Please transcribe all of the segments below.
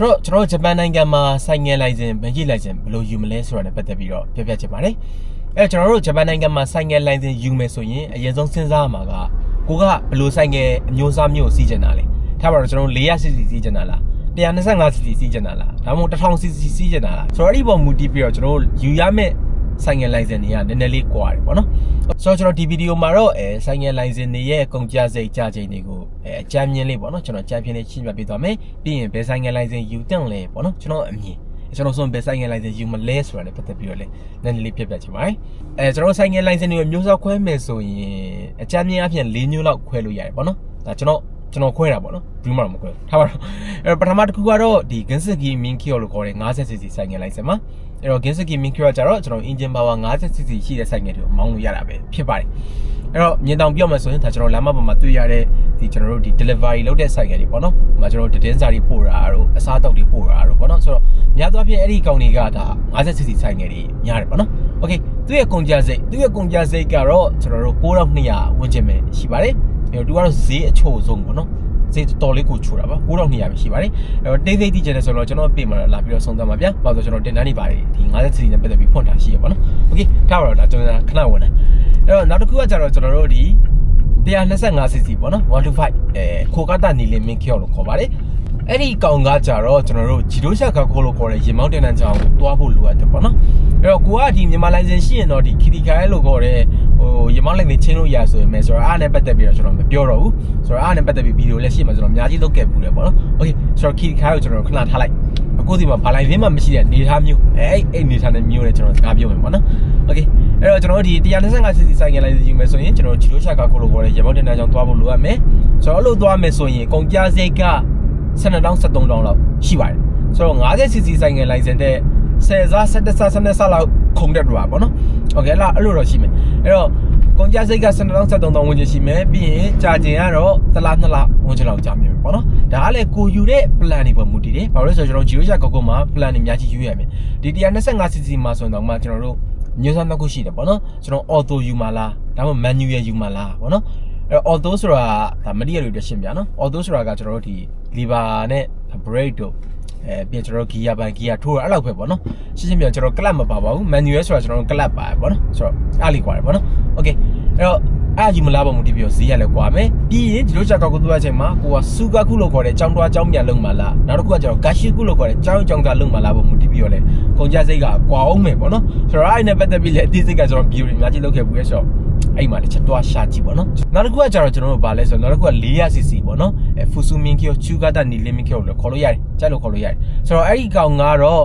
ဆိုတော့ကျွန်တော်တို့ဂျပန်နိုင်ငံမှာဆိုင်ငယ်လိုင်စင်ဘယ်ကြီးလိုင်စင်ဘယ်လိုယူမလဲဆိုတာနဲ့ပတ်သက်ပြီးတော့ပြောပြချင်ပါတယ်အဲကျွန်တော်တို့ဂျပန်နိုင်ငံမှာဆိုင်ငယ်လိုင်စင်ယူမယ်ဆိုရင်အရင်ဆုံးစဉ်းစားရမှာကကိုကဘယ်လိုဆိုင်ငယ်အမျိုးအစားမျိုးကိုစီးကျင်တာလဲထားပါတော့ကျွန်တော်တို့400 cc စီးကျင်တာလား125 cc စီးကျင်တာလားဒါမှမဟုတ်1000 cc စီးကျင်တာလားဆိုတော့အဲ့ဒီပေါ်မူတည်ပြီးတော့ကျွန်တော်တို့ယူရမယ့်ဆိုင်ငယ်လိုင်စင်တွေကနည်းနည်းလေးကွာတယ်ပေါ့နော် ဆိုတော့ကျွန်တော်ဒီဗီဒီယိုမှာတော့အဲဆိုင်ငယ်လိုင်စင်တွေရဲ့အကုန်ကြစိတ်ကြချိန်တွေကိုအဲအကြမ်းမြင်လေးပေါ့နော်ကျွန်တော်ကြမ်းပြင်းလေးရှင်းပြပေးသွားမယ်ပြီးရင်ဘယ်ဆိုင်ငယ်လိုင်စင်ယူတင်လဲပေါ့နော်ကျွန်တော်အမြင်ကျွန်တော်ဆိုဘယ်ဆိုင်ငယ်လိုင်စင်ယူမလဲဆိုတာလည်းပတ်သက်ပြီးတော့လည်းနည်းနည်းလေးပြပြချင်ပါတယ်အဲကျွန်တော်ဆိုင်ငယ်လိုင်စင်တွေမျိုးစောခွဲမယ်ဆိုရင်အကြမ်းမြင်အပြင်၄မျိုးလောက်ခွဲလို့ရတယ်ပေါ့နော်ဒါကျွန်တော်ကျွန်တော်ခွဲတာပေါ့နော်ဘူးမှတော့မခွဲထားပါတော့အဲ့ပထမတစ်ခုကတော့ဒီ Genseki Minkyo လို့ခေါ်တဲ့ 50cc ဆိုင်ငယ်လိုင်စင်မှာ အဲ့တော့ Genseki Minkyo ကကြတော့ကျွန်တော် engine power 50cc ရှိတဲ့ဆိုင်ငယ်တွေကိုမောင်းလို့ရတာပဲဖြစ်ပါတယ်အဲ့တော့မြင်တောင်ပြောမယ်ဆိုရင်ဒါကျွန်တော်လမ်းမပေါ်မှာတွေ့ရတဲ့ဒီကျွန်တော်တို့ဒီ delivery လုပ်တဲ့ဆိုင်ငယ်တွေပေါ့နော်။ဟိုမှာကျွန်တော်တို့တင်းစာတွေပို့တာတို့အစားအသောက်တွေပို့တာတို့ပေါ့နော်။ဆိုတော့များသောအားဖြင့်အဲ့ဒီကောင်တွေကဒါ 50cc ဆိုင်ငယ်တွေများတယ်ပေါ့နော်။ Okay သူ့ရဲ့ကုန်ကြစိတ်သူ့ရဲ့ကုန်ကြစိတ်ကတော့ကျွန်တော်တို့9200ဝန်းကျင်ပဲရှိပါတယ်။အဲ့တော့သူကတော့ဈေးအချို့ဆုံးပေါ့နော်။ ဈေးတော်လေးကိုချိုးတာပါ9200ပဲရှိပါတယ်။အဲ့တော့တိတ်တိတ်တိကျတယ်ဆိုတော့ကျွန်တော်ပြေမှာလာပြီးတော့ဆုံးသတ်ပါဗျာ။ဘာလို့ဆိုကျွန်တော်တင်တန်းနေပါတယ်ဒီ 50cc နဲ့ပတ်သက်ပြီးဖွင့်ထားရှိရပါတော့။ Okay ထားပါတော့ဒါကျွန်တော်ခဏဝင်တယ်။အဲ့တော့နောက်တစ်ခုကကျတော့ကျွန်တော်တို့ဒီ 125cc ပေါ့နော်125အဲခိုကာတာနီလီမင်းကျော်လို့ခေါ်ပါတယ်အဲ့ဒီကောင်ကကြတော့ကျွန်တော်တို့ဂျီရိုရှာကာခိုလို့ခေါ်တဲ့ရေမောင်းတင်တန်းချောင်းကိုတွားဖို့လိုအပ်တယ်ပေါ့နော်အဲ့တော့ကိုကဒီမြန်မာလိုင်စင်ရှိရင်တော့ဒီခီတီခိုင်လို့ခေါ်တဲ့ ဟိုရေမောင်းလိုင်စင်ချင်းလို့ရဆိုရင်မယ်ဆိုတော့အားနဲ့ပတ်သက်ပြီးတော့ကျွန်တော်မပြောတော့ဘူးဆိုတော့အားနဲ့ပတ်သက်ပြီးဗီဒီယိုလည်းရှိမှကျွန်တော်အများကြီးလုပ်ခဲ့ပူတယ်ပေါ့နော်โอเคဆိုတော့ခီတီခိုင်ကိုကျွန်တော်ခဏထားလိုက်အခုဒီမှာဘာလိုက်ရင်းမှမရှိတဲ့နေသားမျိုးအဲအဲ့အဲ့နေသားနဲ့မျိုးနဲ့ကျွန်တော်စကားပြောမယ်ပေါ့နော်โอเคအဲ့တော့ကျွန်တော်တို့ဒီ 125cc ဆိုင်ငယ်လိုက်ယူမယ်ဆိုရင်ကျွန်တော်ဂျီရိုရှာကာခိုလို့ခေါ်တဲ့ရေမောင်းတင်တန်းချောင်းတွားဖို့လိုအပ်မယ်ဆိုတော့အဲ့လိုတွားမယ်ဆိုရင်ကုန်ကြစိတ်က12တောင်း13တောင်းလောက်ရှိပါတယ်ဆိုတော့ 50cc ဆိုင်ငယ်လိုင်စင်တဲ့10စား17စား17စားလောက် ခုံတက်တော့ပါပေါ့နော်โอเคလားအဲ့လိုတော့ရှိမယ်အဲ့တော့ကုန်ကြစိတ်က12တောင်း13တောင်းဝင်ချင်ရှိမယ်ပြီးရင်ကြာကျင်ကတော့တစ်လားနှစ်လားဝင်ချင်လောက်ကြာမြင်မယ်ပေါ့နော်ဒါကလည်းကိုယူတဲ့ plan တွေပေါ်မူတည်တယ်ဘာလို့လဲဆိုတော့ကျွန်တော်ဂျီရိုရှာကောကောမှာ plan တွေအများကြီးယူရမယ်ဒီ 125cc မှာဆိုရင်တော့မှကျွန်တော်တို့မျိုးစားနှစ်ခုရှိတယ်ပေါ့နော်ကျွန်တော် auto ယူမှာလားဒါမှမဟုတ် manual ယူမှာလားပေါ့နော်အဲ auto ဆိုတာဒါမတိရလို့တရှင်းပြနော် auto ဆိုတာကကျွန်တော်တို့ဒီ lever နဲ့ brake တို့အဲပြင်ကျွန်တော်တို့ gear ပိုင်း gear ထိုးတာအဲ့လောက်ပဲပေါ့နော်ရှင်းရှင်းပြောကျွန်တော် clutch မပါပါဘူး manual ဆိုတာကျွန်တော်တို့ clutch ပါတယ်ပေါ့နော်ဆိုတော့အားလေးကွာတယ်ပေါ့နော် okay အဲ့တော့အားကြီးမလားပါမှုတပြီးတော့ဈေးရလဲကွာမယ်ပြီးရင်ဒီလိုချက်ကောက်ကိုသွားချိန်မှာကိုကစူကာခုလို့ခေါ်တဲ့ကြောင်းတွားကြောင်းပြန်လုံးမလားနောက်တစ်ခုကကျွန်တော်ဂါရှိခုလို့ခေါ်တဲ့ကြောင်းကြောင်းကလုံးမလားပါမှုတပြီးတော့လဲကုန်ကြစိတ်ကကွာအောင်မယ်ပေါ့နော်ဆိုတော့အဲ့နဲ့ပတ်သက်ပြီးလဲအသေးစိတ်ကကျွန်တော်ဗီဒီယိုတွေအများကြီးလုပ်ခဲ့ပူရဲ့ဆိုတော့ အဲ့မှာတစ်ချက်တွားရှာကြည့်ပေါ့နော်နောက်တစ်ခုကကျတော့ကျွန်တော်တို့ဗာလဲဆိုတော့နောက်တစ်ခုက 400cc ပေါ့နော်အဲဖူဆူမင်ကီယိုချူဂတာနီလီမင်ကီယိုလို့ခေါ်လို့ရတယ်ကြိုက်လို့ခေါ်လို့ရတယ်ဆိုတော့အဲ့ဒီကောင်ကတော့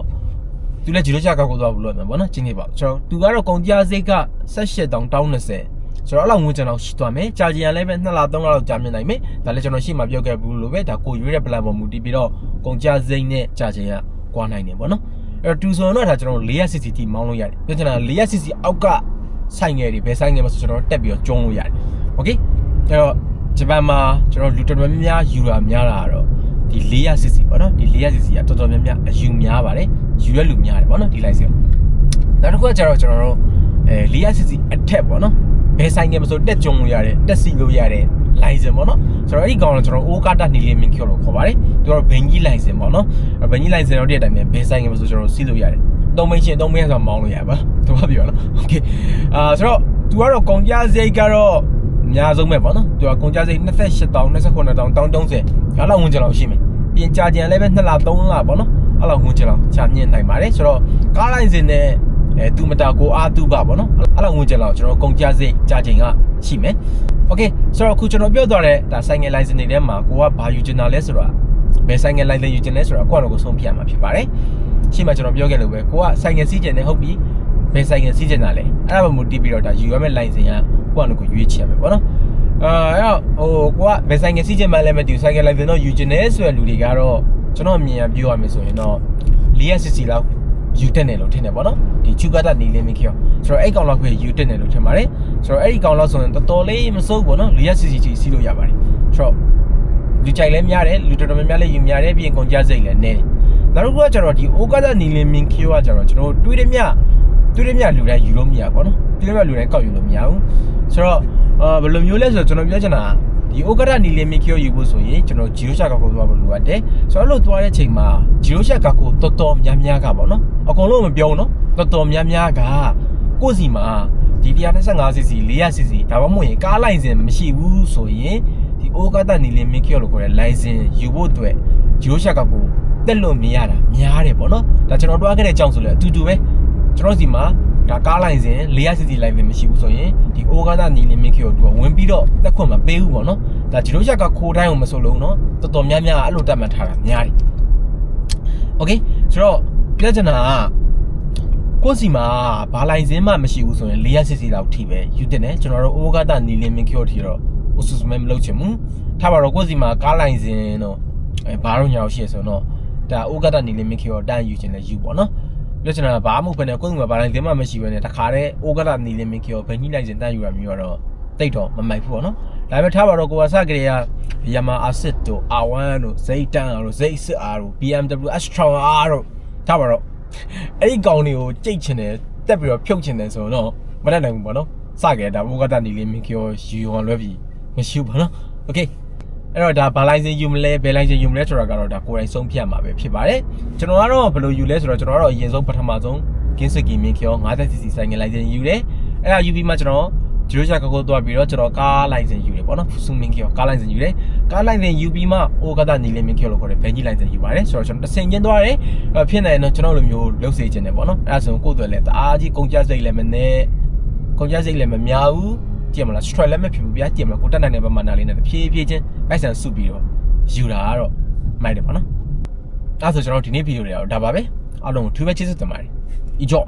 သူလည်းဂျီလိုချကောက်ကိုသွားဘူးလို့ပြောမှာပေါ့နော်ကျင်းနေပါဆိုတော့သူကတော့ကုန်ကြစိတ်က18တောင်တောင်း20ဆိုတော့အဲ့လောက်ငွေကျွန်တော်ရှိသွားမယ်ကြာကြရလည်းပဲ2လ3လလောက်ကြာမြင့်နိုင်မယ်ဒါလည်းကျွန်တော်ရှေ့မှာပြောခဲ့ဘူးလို့ပဲဒါကိုရွေးတဲ့ plan ပေါ်မူတည်ပြီးတော့ကုန်ကြစိတ်နဲ့ကြာကြရကွာနိုင်တယ်ပေါ့နော်အဲ့တော့တူဆိုတော့ဒါကျွန်တော် 400cc တိမောင်းလို့ရတယ်ပြောချင်တာ 400cc အောက်က ဆိုင်ငယ်တွေဘယ်ဆိုင်ငယ်မှာဆိုကျွန်တော်တက်ပြီးတော့ကျုံးလို့ရတယ်โอเคအဲ့တော့ဂျပန်မှာကျွန်တော်လူတော်တော်များများယူတာများတာတော့ဒီ 400cc ပေါ့နော်ဒီ 400cc ကတော်တော်များများအယူများပါတယ်ယူရလူများတယ်ပေါ့နော်ဒီ license နောက်တစ်ခုကကျတော့ကျွန်တော်တို့အဲ 400cc အထက်ပေါ့နော်ဘယ်ဆိုင်ငယ်မဆိုတက်ကြုံလို့ရတယ်တက်စီလို့ရတယ် license ပေါ့နော်ဆိုတော့အဲ့ဒီကောင်တော့ကျွန်တော်အိုကာတာနီလီမင်ကျော်လို့ခေါ်ပါတယ်သူကတော့ဘင်ကြီး license ပေါ့နော်ဘင်ကြီး license တော့တည်းအတိုင်းပဲဘယ်ဆိုင်ငယ်မဆိုကျွန်တော်စီးလို့ရတယ် တုံးမင်းရှင်တုံးမင်းဆိုမောင်းလို့ရပါသူကပြောနော်โอเคအာဆိုတော့သူကတော့ကုန်ကြစိတ်ကတော့အများဆုံးပဲပေါ့နော်သူကကုန်ကြစိတ်28တောင်29တောင်တောင်30ဒါလောက်ဝင်ကြလောက်ရှိမယ်ပြင်ကြာကြံလည်းပဲ2လ3လပေါ့နော်အဲ့လောက်ဝင်ကြလောက်ချာမြင့်နိုင်ပါတယ်ဆိုတော့ကားလိုင်းစင်နဲ့အဲသူမတာကိုအားသူပါပေါ့နော်အဲ့လောက်ဝင်ကြလောက်ကျွန်တော်ကုန်ကြစိတ်ကြာချိန်ကရှိမယ်โอเคဆိုတော့အခုကျွန်တော်ပြောသွားတဲ့ဒါဆိုင်ငယ်လိုင်းစင်တွေထဲမှာကိုကဘာယူချင်တာလဲဆိုတာဘယ်ဆိုင်ငယ်လိုင်းစင်ယူချင်လဲဆိုတာကိုကတော့ကိုဆုံးဖြတ်မှာဖြစ်ပါတယ် ရှေ့မှာကျွန်တော်ပြောခဲ့လို့ပဲကိုကဆိုင်ငယ်စီးကျင်နေဟုတ်ပြီဘယ်ဆိုင်ငယ်စီးကျင်တာလဲအဲ့ဒါမှမူတည်ပြီးတော့ဒါယူရမယ့်လိုင်းစင်ကကိုကတော့ကိုရွေးချယ်မယ်ပေါ့နော်အာအဲ့တော့ဟိုကိုကဘယ်ဆိုင်ငယ်စီးကျင်မှလည်းမသိဘူးဆိုင်ငယ်လိုင်းစင်တော့ယူချင်တယ်ဆိုတဲ့လူတွေကတော့ကျွန်တော်အမြင်အပြောရမယ်ဆိုရင်တော့ 4cc လောက်ယူတက်တယ်လို့ထင်တယ်ပေါ့နော်ဒီချူကတာနီလင်းမင်းခေဆိုတော့အဲ့ကောင်လောက်ပဲယူတက်တယ်လို့ထင်ပါတယ်ဆိုတော့အဲ့ဒီကောင်လောက်ဆိုရင်တော်တော်လေးမစိုးဘူးပေါ့နော် 4cc ကြီးစီးလို့ရပါတယ်ဆိုတော့လူကြိုက်လည်းများတယ်လူတော်တော်များများလည်းယူများတယ်ပြီးရင်ကုန်ကြစိတ်လည်းနည်းတယ် နောက်တစ်ခုကကျတော့ဒီအိုကာတာနီလင်းမင်းခေကကျတော့ကျွန်တော်တွေးရမြတွေးရမြလူတိုင်းယူလို့မရပေါ့နော်တွေးရမြလူတိုင်းကောက်ယူလို့မရဘူးဆိုတော့အာဘယ်လိုမျိုးလဲဆိုတော့ကျွန်တော်ပြောချင်တာဒီဒီဩကရနီလင်မီကီယိုယူဖို့ဆိုရင်ကျွန်တော်ဂျီရိုရှာကကိုသွားဖို့လိုအပ်တယ်ဆိုတော့အဲ့လိုသွားတဲ့ချိန်မှာဂျီရိုရှာကကိုတော်တော်များများကပေါ့နော်အကုန်လုံးမပြောဘူးနော်တော်တော်များများကကိုယ့်စီမှာဒီ 125cc 400cc ဒါမှမဟုတ်ရင်ကားလိုင်စင်မရှိဘူးဆိုရင်ဒီဩကရနီလင်မီကီယိုလို့ခေါ်တဲ့လိုင်စင်ယူဖို့အတွက်ဂျီရိုရှာကကို တက်လို့မရတာများတယ်ပေါ့နော်ဒါကျွန်တော်တွားခဲ့တဲ့အကြောင်းဆိုလဲအတူတူပဲကျွန်တော်စီမှာဒါကားလိုင်စင် 400cc လိုင်စင်မရှိဘူးဆိုရင်ဒီဩကာသနီလင်မီကီကိုတူဝင်ပြီးတော့တက်ခွင့်မပေးဘူးပေါ့နော်ဒါဂျီရိုရှက်ကခိုးတိုင်းအောင်မဆိုလို့နော်တော်တော်များများအဲ့လိုတက်မှတ်ထားတာများတယ်โอเคဆိုတော့ပြဿနာကကိုယ့်စီမှာဘာလိုင်စင်မှမရှိဘူးဆိုရင် 400cc လောက်ထိပဲယူတင်တယ်ကျွန်တော်တို့ဩကာသနီလင်မီကီကိုထိတော့အဆူစမဲမလုပ်ချင်ဘူးထားပါတော့ကိုယ့်စီမှာကားလိုင်စင်တော့အဲဘာလို့ညာလို့ရှိရဆိုတော့ ဒါဥက္ကဋ္ဌနီလင်းမင်းခေရောတန်ယူခြင်းလည်းယူပေါ့နော်ပြောချင်တာဘာမှမဟုတ်ဘဲနဲ့ကိုယ့်လူမှာဘာလိုင်းသင်းမှမရှိဘဲနဲ့တခါတည်းဥက္ကဋ္ဌနီလင်းမင်းခေရောဘယ်ကြီးနိုင်ခြင်းတန်ယူရမျိုးတော့တိတ်တော့မမိုက်ဘူးပေါ့နော်ဒါပေမဲ့ထားပါတော့ကိုကစကလေးက Yamaha Asset တို့ R1 တို့ Zaytan တို့ Z6R တို့ BMW Astron R တို့ထားပါတော့အဲ့ဒီကောင်တွေကိုကြိတ်ချင်တယ်တက်ပြီးတော့ဖြုတ်ချင်တယ်ဆိုတော့မတတ်နိုင်ဘူးပေါ့နော်စခဲ့တာဘုကတနေလေးမင်းကျော်ယူအောင်လွဲပြီးမရှိဘူးပေါ့နော် okay အဲ့တော့ဒါဘာလိုင်းစင်ယူမလဲဘယ်လိုင်းစင်ယူမလဲဆိုတာကတော့ဒါကိုယ်တိုင်ဆုံးဖြတ်မှာပဲဖြစ်ပါတယ်ကျွန်တော်ကတော့ဘယ်လိုယူလဲဆိုတော့ကျွန်တော်ကတော့အရင်ဆုံးပထမဆုံးကင်းစကီမင်းကျော် 50cc ဆိုင်ငယ်လိုင်းစင်ယူတယ်အဲ့ဒါယူပြီးမှကျွန်တော်ဂျီရိုချာကကိုသွားပြီးတော့ကျွန်တော်ကားလိုင်းစင်ယူတယ်ပေါ့နော်ဖူဆူမင်းကျော်ကားလိုင်းစင်ယူတယ်ကားလိုင်းစင်ယူပြီးမှအိုကတာနီလင်းမင်းကျော်လို့ခေါ်တယ်ဘန်ကြီးလိုင်းစင်ယူပါတယ်ဆိုတော့ကျွန်တော်တစ်ဆင်ချင်းသွားတယ်ဖြစ်နေတော့ကျွန်တော်လိုမျိုးလှုပ်စေခြင်းတယ်ပေါ့နော်အဲ့ဒါဆိုကိုယ့်အတွက်လည်းတအားကြီးကုန်ကြစိတ်လည်းမနဲ့ကုန်ကြစိတ်လည်းမများဘူး ကြည့်မလား stress လည်းမဖြစ်ဘူးဗျာကြည့်မလားကိုတက်နိုင်တဲ့ပမာဏလေးနဲ့ဖြည်းဖြည်းချင်းပိုက်ဆံစုပြီးတော့ယူတာကတော့မိုက်တယ်ပေါ့နော်အဲ့ဒါဆိုကျွန်တော်ဒီနေ့ဗီဒီယိုတွေကတော့ဒါပါပဲအားလုံးကိုထူးပဲကျေးဇူးတင်ပါတယ် enjoy